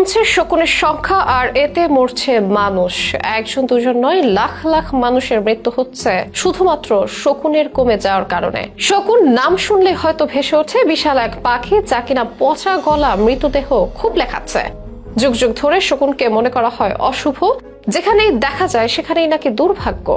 কমছে শকুনের সংখ্যা আর এতে মরছে মানুষ। একজন দুজন নয়, লাখ লাখ মানুষের মৃত্যু হচ্ছে শুধুমাত্র শকুনের কমে যাওয়ার কারণে। শকুন নাম শুনলে হয়তো ভেসে ওঠে, বিশাল এক পাখি যা কিনা পচা গলা মৃতদেহ খুব লেখাচ্ছে। যুগ যুগ ধরে শকুনকে মনে করা হয় অশুভ, যেখানেই দেখা যায় সেখানেই নাকি দুর্ভাগ্য।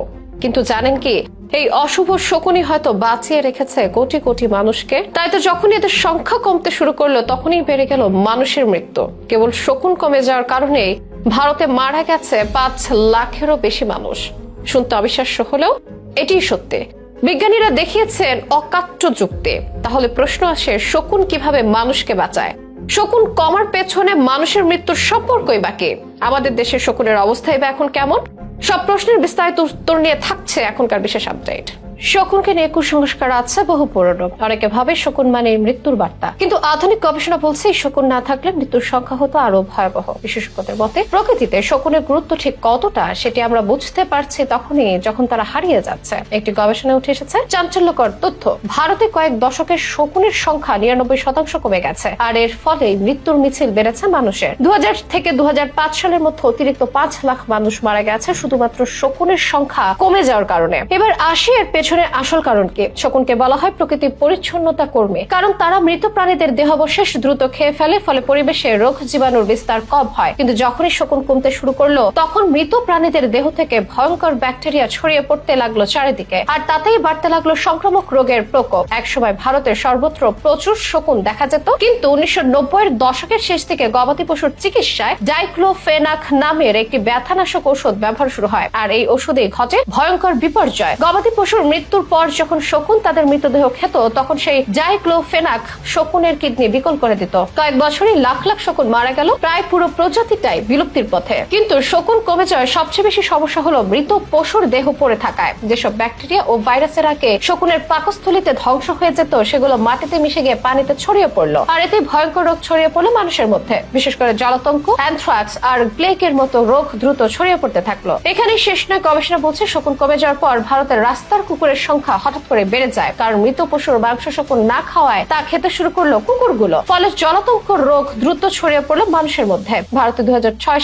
কিন্তু জানেন কি এই অশুভ শকুনই হয়তো বাঁচিয়ে রেখেছে কোটি কোটি মানুষকে। তাই তো যখন এদের সংখ্যা কমতে শুরু করল, তখনই বেড়ে গেল মানুষের মৃত্যু। কেবল শকুন কমে যাওয়ার কারণেই ভারতে মারা গেছে পাঁচ লাখেরও বেশি মানুষ। শুনতে অবিশ্বাস্য হলেও এটি সত্যি। বিজ্ঞানীরা দেখিয়েছেন অকাট্য যুক্তি। তাহলে প্রশ্ন আসে, শকুন কীভাবে মানুষকে বাঁচায়? শকুন কমার পেছনে মানুষের মৃত্যুর সম্পর্কই বাকি আমাদের দেশের শকুনের অবস্থাই বা এখন কেমন? সব প্রশ্নের বিস্তারিত উত্তর নিয়ে থাকছে এখনকার বিশেষ আপডেট শকুনকে নিয়ে কুসংস্কার আছে বহু পুরনো। অনেকে ভাবে শকুন মানে মৃত্যুর বার্তা। কিন্তু আধুনিক গবেষণা বলছে শকুন না থাকলে মৃত্যুর সংখ্যা হতো আরও ভয়াবহ। বিশেষজ্ঞদের মতে, প্রকৃতিতে শকুনের গুরুত্ব ঠিক কতটা সেটি আমরা বুঝতে পারছি তখনই যখন তারা হারিয়ে যাচ্ছে। একটি গবেষণায় উঠে এসেছে, চাঞ্চল্যকর তথ্য, ভারতে কয়েক দশকের শকুনের সংখ্যা নিরানব্বই শতাংশ কমে গেছে। আর এর ফলে মৃত্যুর মিছিল বেড়েছে মানুষের। দু হাজার থেকে দু হাজার পাঁচ সালের মধ্যে অতিরিক্ত পাঁচ লাখ মানুষ মারা গেছে শুধুমাত্র শকুনের সংখ্যা কমে যাওয়ার কারণে। এবার আসি এর পেছনে আসল কারণ কি শকুনকে বলা হয় প্রকৃতির পরিচ্ছন্নতা কর্মী। কারণ তারা মৃত প্রাণীদের দেহাবশেষ দ্রুত খেয়ে ফেলে, ফলে পরিবেশে রোগ জীবাণুর বিস্তার কম হয়। কিন্তু যখনই শকুন কমতে শুরু করল, তখন মৃত প্রাণীদের দেহ থেকে ভয়ঙ্কর ব্যাকটেরিয়া ছড়িয়ে পড়তে লাগল চারিদিকে। আর তাতেই বাড়তে লাগল সংক্রামক রোগের প্রকোপ। একসময় ভারতের সর্বত্র প্রচুর শকুন দেখা যেত, কিন্তু উনিশশো এর দশকের শেষ থেকে গবাদি পশুর চিকিৎসায় ডাইক্লোফেনাক নামের একটি ব্যথানাশক ওষুধ ব্যবহার শুরু হয়। আর এই ওষুধে ঘটে ভয়ঙ্কর বিপর্যয়। গবাদি পশুর মৃত্যুর পর যখন শকুন তাদের মৃতদেহ খেত, তখন সেই ডাইক্লোফেনাক শকুনের কিডনি বিকল করে দিত। কয়েক বছরই লাখ লাখ শকুন মারা গেল, প্রায় পুরো প্রজাতিটাই বিলুপ্তির পথে। কিন্তু শকুন কমে যাওয়ার সবচেয়ে বেশি সমস্যা হলো মৃত পশুর দেহ পড়ে থাকায়। যেসব ব্যাকটেরিয়া ও ভাইরাসের আগে শকুনের পাকস্থলিতে ধ্বংস হয়ে যেত, সেগুলো মাটিতে মিশে গিয়ে পানিতে ছড়িয়ে পড়ল। আর এতে ভয়ঙ্কর রোগ ছড়িয়ে পড়ল মানুষের মধ্যে, বিশেষ করে জলাতঙ্ক, অ্যানথ্রাক্স আর প্লেকের মতো রোগ দ্রুত ছড়িয়ে পড়তে থাকল। এখানে শেষ নয়, গবেষণা বলছে শকুন কমে যাওয়ার পর ভারতের রাস্তার কুকুরের সংখ্যা হঠাৎ করে বেড়ে যায়। কারণ মৃত পশুর মাংস শকুন না খাওয়ায় তা খেতে শুরু করল কুকুরগুলো। ফলে জলাতঙ্ক রোগ দ্রুত ছড়িয়ে পড়ল মানুষের মধ্যে। ভারতে দুই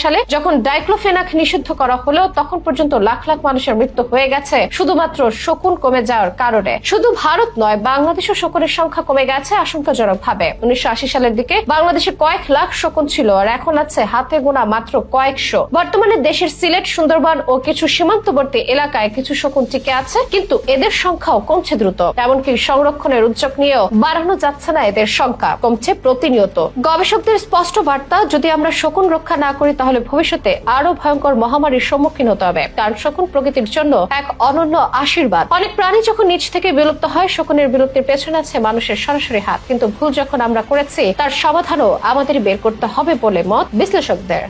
সালে যখন ডাইক্লোফেনাক নিষিদ্ধ করা হলো, তখন পর্যন্ত লাখ লাখ মানুষের মৃত্যু হয়ে গেছে। শুধুমাত্র শকুন কমে যাওয়ার কারণে। শুধু ভারত নয়, বাংলাদেশেও শকুনের সংখ্যা কমে গেছে আশঙ্কাজনক ভাবে উনিশশো আশি সালের দিকে বাংলাদেশে কয়েক লাখ শকুন ছিল, আর এখন আছে হাতে গোনা মাত্র কয়েকশো। বর্তমানে দেশের সিলেট, সুন্দরবন ও কিছু সীমান্তবর্তী এলাকায় কিছু শকুন টিকে আছে, কিন্তু এদের সংখ্যাও কমছে দ্রুত। এমনকি সংরক্ষণের উদ্যোগ নিয়েও বাড়ানো যাচ্ছে না এদের সংখ্যা, কমছে প্রতিনিয়ত। গবেষকদের স্পষ্ট বার্তা, যদি আমরা শকুন রক্ষা না করি, তাহলে ভবিষ্যতে আরও ভয়ঙ্কর মহামারীর সম্মুখীন হতে হবে। কারণ শকুন প্রকৃতির জন্য এক অনন্য আশীর্বাদ। অনেক প্রাণী যখন নিজ থেকে বিলুপ্ত হয়, শকুনের বিলুপ্তির পেছনে আছে মানুষের সরাসরি হাত। কিন্তু ভুল যখন আমরা করেছি, তার সমাধানও আমাদের বের করতে হবে বলে মত বিশ্লেষকদের।